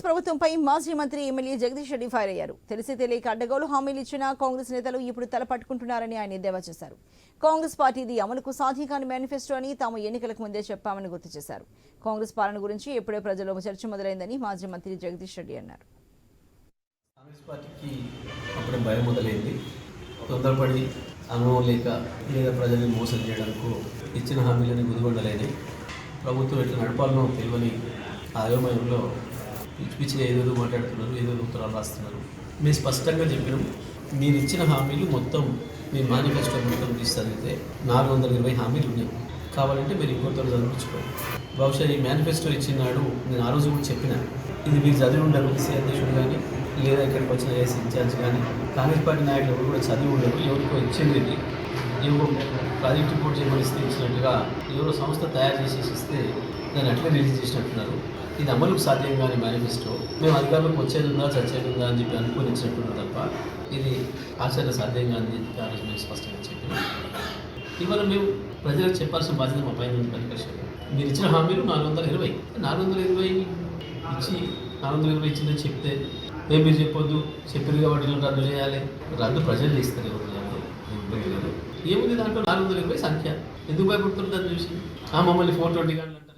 కాంగ్రెస్ ప్రభుత్వంపై మాజీ మంత్రి ఎమ్మెల్యే జగదీష్ రెడ్డి ఫైర్ అయ్యారు. తెలిసి తెలియక అడ్డగోలు హామీలు ఇచ్చిన కాంగ్రెస్ నేతలు ఇప్పుడు తలపట్టుకుంటున్నారని ఆయన ఎద్దేవా చేశారు. కాంగ్రెస్ పార్టీది అమలుకు సాధ్యకాని మేనిఫెస్టో అని తాము ఎన్నికలకు ముందే చెప్పామని గుర్తు చేశారు. కాంగ్రెస్ పాలన గురించి ఎప్పుడే ప్రజల్లో చర్చ మొదలైందని మాజీ మంత్రి జగదీష్ రెడ్డి అన్నారు. కాంగ్రెస్ పార్టీకి అప్పుడే భయం మొదలైంది. తొందరపడి అనుభవం లేక లేదా ప్రజల్ని మోసం చేయడానికి ఇచ్చిన హామీలని గుదిగొండలేని ప్రభుత్వం ఎట్లా నడపాలనో తెలియని ఆయోమయంలో పిచ్చి పిచ్చిగా ఏదేదో మాట్లాడుతున్నారు ఏదేదో ఉత్తరాలు రాస్తున్నారు. మేము స్పష్టంగా చెప్పినాం మీరు ఇచ్చిన హామీలు మొత్తం మీ మేనిఫెస్టో మొత్తం తీసి నాలుగు వందల ఇరవై హామీలు ఉన్నాయి. కావాలంటే మీరు ఇంకొకరు చదివించుకోండి. బహుశా ఈ మేనిఫెస్టో ఇచ్చినాడు నేను ఆ రోజు కూడా చెప్పిన ఇది మీరు చదివి ఉండరు సి అధ్యక్షుడు కానీ లేదా ఇక్కడికి వచ్చిన ఏసీ ఇన్ఛార్జ్ కానీ కాంగ్రెస్ పార్టీ నాయకులు ఎవరు కూడా చదివి ఉండరు ఎవరికో ఇచ్చింది ఏవో ప్రాజెక్ట్ రిపోర్ట్ చేయమని ఇస్తే ఇచ్చినట్టుగా ఎవరో సంస్థ తయారు చేసేసి ఇస్తే దాన్ని అట్లే రిలీజ్ చేసినట్టున్నారు. ఇది అమలుకు సాధ్యం కాని మేనిఫెస్టో. మేము అధికారులకు వచ్చేది ఉందా చచ్చేది ఉందా అని చెప్పి అనుకునిచ్చినట్టున్నా తప్ప ఇది ఆచరణ సాధ్యం కాని చెప్పి ఆ రోజు మేము స్పష్టంగా చెప్పినాం ఇవాళ మేము ప్రజలకు చెప్పాల్సిన బాధ్యత మా పైన ఉంది పరికర్షణ మీరు ఇచ్చిన హామీలు నాలుగు వందల ఇరవై. నాలుగు వందల ఇరవై ఇచ్చి నాలుగు వందల ఇరవై ఇచ్చిందని చెప్తే మేము మీరు చెప్పొద్దు? చెప్పింది కాబట్టి రద్దు చేయాలి. రద్దు ప్రజలు చేస్తారు ఎవరు ఏముంది దాంట్లో నాలుగు వందల ఇరవై సంఖ్య? ఎందుకు భయపడుతుంది దాన్ని చూసి? ఆ మమ్మల్ని ఫోర్ ట్వంటీ గంటలు